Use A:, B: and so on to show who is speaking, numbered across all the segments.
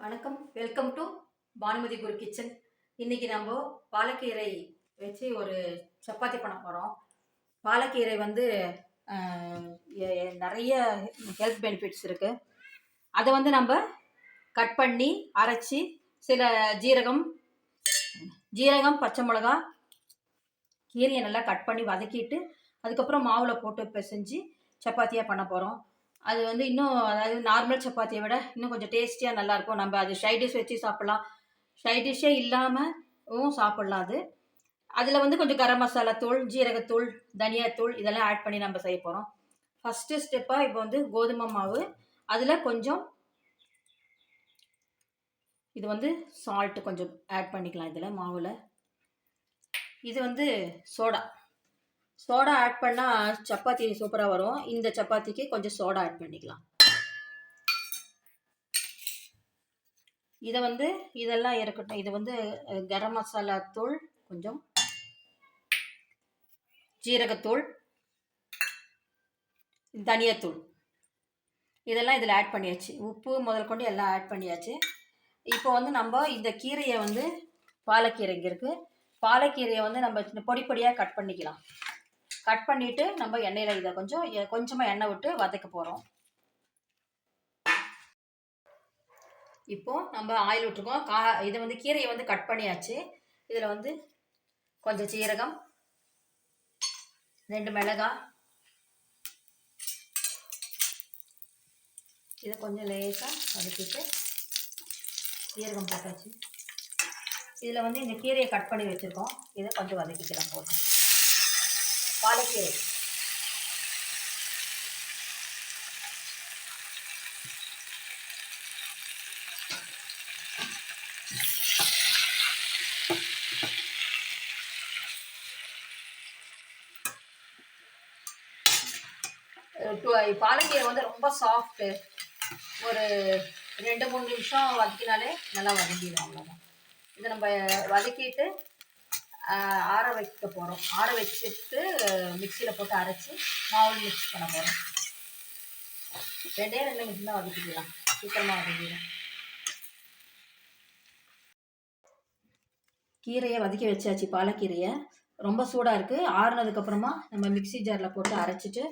A: வணக்கம். Welcome to Banumathi Guru kitchen இன்னைக்கு நம்ம பாலக்கீரை வச்சு ஒரு சப்பாத்தி பண்ண போகிறோம் பாலக்கீரை வந்து நிறைய ஹெல்த் பெனிஃபிட்ஸ் இருக்குது அதை வந்து நம்ம கட் பண்ணி அரைச்சி சில ஜீரகம் ஜீரகம் பச்சை மிளகா கீரையை நல்லா கட் பண்ணி வதக்கிட்டு அதுக்கப்புறம் மாவில் போட்டு பிசைஞ்சு சப்பாத்தியாக பண்ண போகிறோம் அது வந்து இன்னும் அதாவது நார்மல் சப்பாத்தியை விட இன்னும் கொஞ்சம் டேஸ்டியாக நல்லாயிருக்கும். நம்ம அது சைட் டிஷ் வச்சு சாப்பிட்லாம். சைட் டிஷ்ஷே இல்லாமல் சாப்பிட்லாம் அது. அதில் வந்து கொஞ்சம் கரம் மசாலா தூள் ஜீரகத்தூள் தனியாத்தூள் இதெல்லாம் ஆட் பண்ணி நம்ம செய்ய போகிறோம் ஃபஸ்ட்டு ஸ்டெப்பாக இப்போ வந்து கோதுமை மாவு அதில் கொஞ்சம் இது வந்து சால்ட்டு கொஞ்சம் ஆட் பண்ணிக்கலாம் இதில் மாவில். இது வந்து சோடா சோடா ஆட் பண்ணால் சப்பாத்தி சூப்பராக வரும். இந்த சப்பாத்திக்கு கொஞ்சம் சோடா ஆட் பண்ணிக்கலாம். இதை வந்து இதெல்லாம் இருக்கட்டும். இது வந்து கரம் மசாலா தூள் கொஞ்சம் ஜீரகத்தூள் தனியாத்தூள். இதெல்லாம் இதில் ஆட் பண்ணியாச்சு. உப்பு முதல் கொண்டு எல்லாம் ஆட் பண்ணியாச்சு. இப்போ வந்து நம்ம இந்த கீரையை வந்து பாலக்கீரை இங்கே இருக்குது பாலக்கீரையை வந்து நம்ம பொடி பொடியாக கட் பண்ணிக்கலாம். கட் பண்ணிவிட்டு நம்ம எண்ணெயில் இதை கொஞ்சம் எ- கொஞ்சமாக எண்ணெய் விட்டு வதக்க போகிறோம் இப்போது நம்ம ஆயில் விட்டுருக்கோம். கா இதை வந்து கீரையை வந்து கட் பண்ணியாச்சு. இதில் வந்து கொஞ்சம் சீரகம் ரெண்டு மிளகாய். இதை கொஞ்சம் லேசாக வதக்கிட்டு சீரகம் போட்டாச்சு. இதில் வந்து இந்த கீரையை கட் பண்ணி வச்சுருக்கோம். இதை கொஞ்சம் வதக்கிக்கலாம் போட்டு பாலக்கீரை. அஹ் பாலக்கீரை வந்து ரொம்ப சாஃப்ட்டு ஒரு ரெண்டு மூணு நிமிஷம் வதக்கினாலே நல்லா வதங்கிடும் அவ்வளோதான் இதை நம்ம வதக்கிட்டு ஆற வைக்க போகிறோம் ஆற வச்சுட்டு மிக்சியில் போட்டு அரைச்சி மாவு மிக்ஸ் பண்ண போகிறோம் ரெண்டே ரெண்டு நிமிஷம் தான் வதக்கிக்கலாம். சீக்கிரமாக வதக்கிடலாம் கீரையை வதக்கி வச்சாச்சு பாலக்கீரையை. ரொம்ப சூடாக இருக்குது ஆறுனதுக்கப்புறமா நம்ம மிக்ஸி ஜாரில் போட்டு அரைச்சிட்டு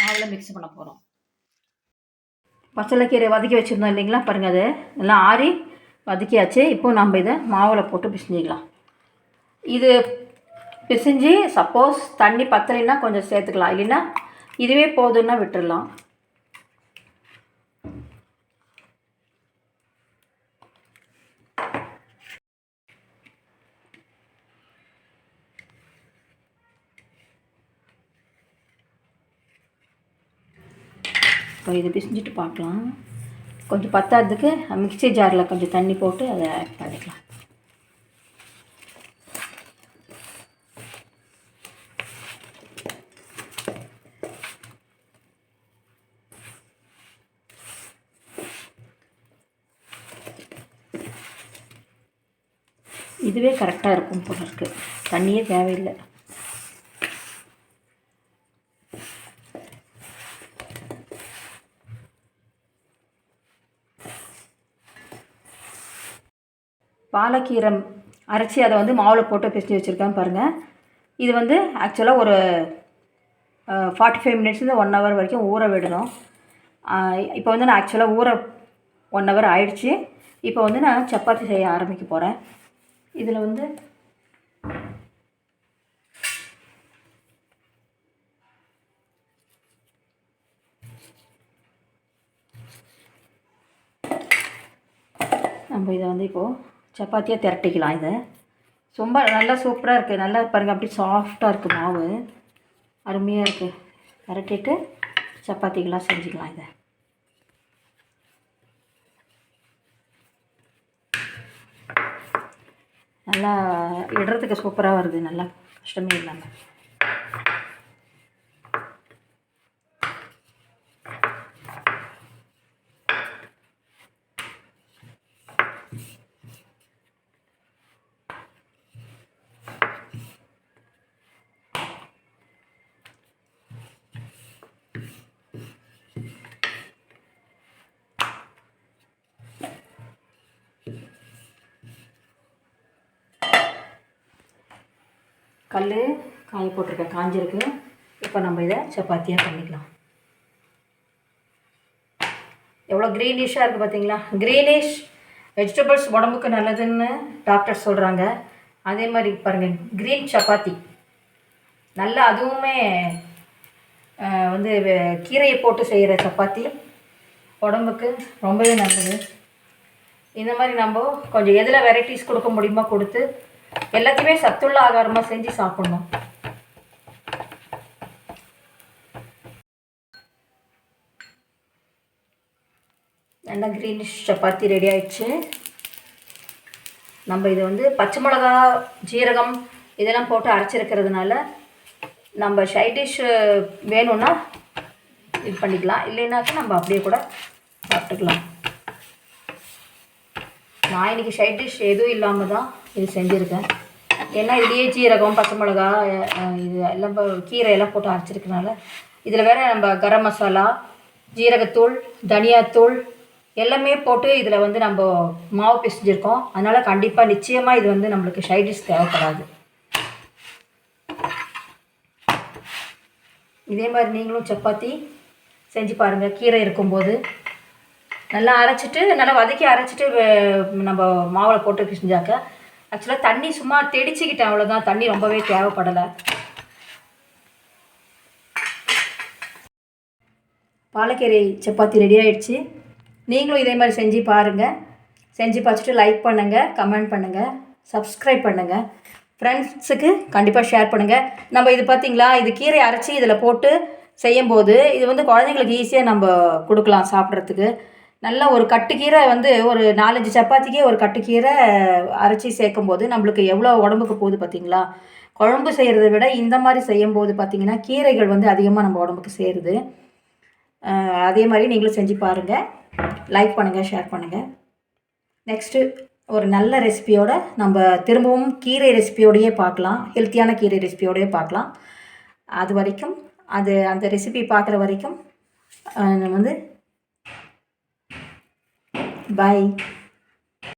A: மாவில் மிக்ஸ் பண்ண போகிறோம் பச்சளைக்கீரை வதக்கி வச்சுருந்தோம் இல்லைங்களா? பாருங்கள் அது. எல்லாம் ஆறி வதக்கியாச்சு. இப்போ நம்ம இதை மாவில் போட்டு பிசைஞ்சிக்கலாம். இது பிசைஞ்சு சப்போஸ் தண்ணி பத்தலைன்னா கொஞ்சம் சேர்த்துக்கலாம். இல்லைன்னா இதுவே போதுன்னா விட்டுறலாம். இப்போ இதை பிசைஞ்சிட்டு பார்க்கலாம். கொஞ்சம் பத்தாததுக்கு மிக்ஸி ஜாரில் கொஞ்சம் தண்ணி போட்டு அதை ஆட் பண்ணிக்கலாம். இதுவே கரெக்டாக இருக்கும் போல இருக்கு. தண்ணியே தேவையில்லை. பாலக்கீரை அரைச்சி அதை வந்து மாவில் போட்டு பிசைஞ்சு வச்சுருக்கேன் பாருங்கள் இது வந்து ஆக்சுவலாக ஒரு ஃபார்ட்டி ஃபைவ் மினிட்ஸ்லேருந்து ஒன் ஹவர் வரைக்கும் ஊற விடணும். இப்போ வந்து நான் ஆக்சுவலாக ஊற ஒன் ஹவர் ஆயிடுச்சு. இப்போ வந்து நான் சப்பாத்தி செய்ய ஆரம்பிக்க போகிறேன் இதில் வந்து நம்ம இதை வந்து இப்போது சப்பாத்தியாக திரட்டிக்கலாம் இதை. ரொம்ப நல்லா சூப்பராக இருக்குது நல்லா பாருங்கள் அப்படி சாஃப்டாக இருக்குது மாவு. அருமையாக இருக்குது திரட்டிட்டு சப்பாத்திகளாக செஞ்சுக்கலாம் இதை. நல்லா இடுறதுக்கு சூப்பராக வருது நல்லா. கஷ்டமே இல்லாமல் கல் காய போட்டிருக்கேன் காஞ்சிருக்கு. இப்போ நம்ம இதை சப்பாத்தியாக பண்ணிக்கலாம். எவ்வளோ க்ரீனிஷாக இருக்குது பார்த்தீங்களா? க்ரீனிஷ் வெஜிடபிள்ஸ் உடம்புக்கு நல்லதுன்னு டாக்டர் சொல்கிறாங்க அதே மாதிரி பாருங்கள் க்ரீன் சப்பாத்தி. நல்லா அதுவுமே வந்து கீரையை போட்டு செய்கிற சப்பாத்தி. உடம்புக்கு ரொம்பவே நல்லது. இந்த மாதிரி நம்ம கொஞ்சம் எதில் வெரைட்டிஸ் கொடுக்க முடியுமோ கொடுத்து எல்லாத்தையுமே சத்துள்ள ஆகாரமாக செஞ்சு சாப்பிடணும். நல்லா க்ரீனிஷ் சப்பாத்தி ரெடி ஆயிடுச்சு. நம்ம இது வந்து பச்சை மிளகா ஜீரகம் இதெல்லாம் போட்டு அரைச்சிருக்கிறதுனால நம்ம சைட் வேணும்னா இது பண்ணிக்கலாம். இல்லைனாக்கா நம்ம அப்படியே கூட சாப்பிட்டுக்கலாம். நான் இன்னைக்கு சைட் டிஷ் எதுவும் இல்லாமல் தான் இது செஞ்சுருக்கேன். ஏன்னா இதுலேயே ஜீரகம் பச்சை மிளகா இது எல்லாம் கீரையெல்லாம் கீரை எல்லாம் போட்டு அரைச்சிருக்கனால இதில் வேறு நம்ம கரம் மசாலா ஜீரகத்தூள் தனியாத்தூள் எல்லாமே போட்டு இதில் வந்து நம்ம மாவு பிசைஞ்சிருக்கோம். அதனால் கண்டிப்பாக நிச்சயமாக இது வந்து நம்மளுக்கு சைடிஷ் தேவைப்படாது. இதே மாதிரி நீங்களும் சப்பாத்தி செஞ்சு பாருங்கள் கீரை இருக்கும்போது நல்லா அரைச்சிட்டு நல்லா வதக்கி அரைச்சிட்டு நம்ம மாவில் போட்டு பிசைஞ்சாக்க ஆக்சுவலாக தண்ணி சும்மா தெடிச்சுக்கிட்டேன் அவ்வளோதான் தண்ணி ரொம்பவே தேவைப்படலை. பாலக்கீரை சப்பாத்தி ரெடி ஆகிடுச்சு நீங்களும் இதே மாதிரி செஞ்சு பாருங்கள் செஞ்சு பார்த்துட்டு லைக் பண்ணுங்கள் கமெண்ட் பண்ணுங்கள் சப்ஸ்கிரைப் பண்ணுங்கள் ஃப்ரெண்ட்ஸுக்கு கண்டிப்பாக ஷேர் பண்ணுங்கள் நம்ம இது பார்த்தீங்களா இது கீரை அரைச்சி இதில் போட்டு செய்யும்போது இது வந்து குழந்தைங்களுக்கு ஈஸியாக நம்ம கொடுக்கலாம் சாப்பிட்றதுக்கு. நல்ல ஒரு கட்டுக்கீரை வந்து ஒரு நாலஞ்சு சப்பாத்திக்கே ஒரு கட்டுக்கீரை அரைச்சி சேர்க்கும்போது நம்மளுக்கு எவ்வளோ உடம்புக்கு போகுது பார்த்தீங்களா? குழம்பு செய்கிறத விட இந்த மாதிரி செய்யும் போது பார்த்தீங்கன்னா கீரைகள் வந்து அதிகமாக நம்ம உடம்புக்கு சேருது. அதே மாதிரி நீங்களும் செஞ்சு பாருங்கள் லைக் பண்ணுங்கள் ஷேர் பண்ணுங்கள் நெக்ஸ்ட்டு ஒரு நல்ல ரெசிபியோட நம்ம திரும்பவும் கீரை ரெசிபியோடையே பார்க்கலாம். ஹெல்த்தியான கீரை ரெசிபியோடையே பார்க்கலாம். அது வரைக்கும் அது அந்த ரெசிபி பார்க்குற வரைக்கும் வந்து Bye.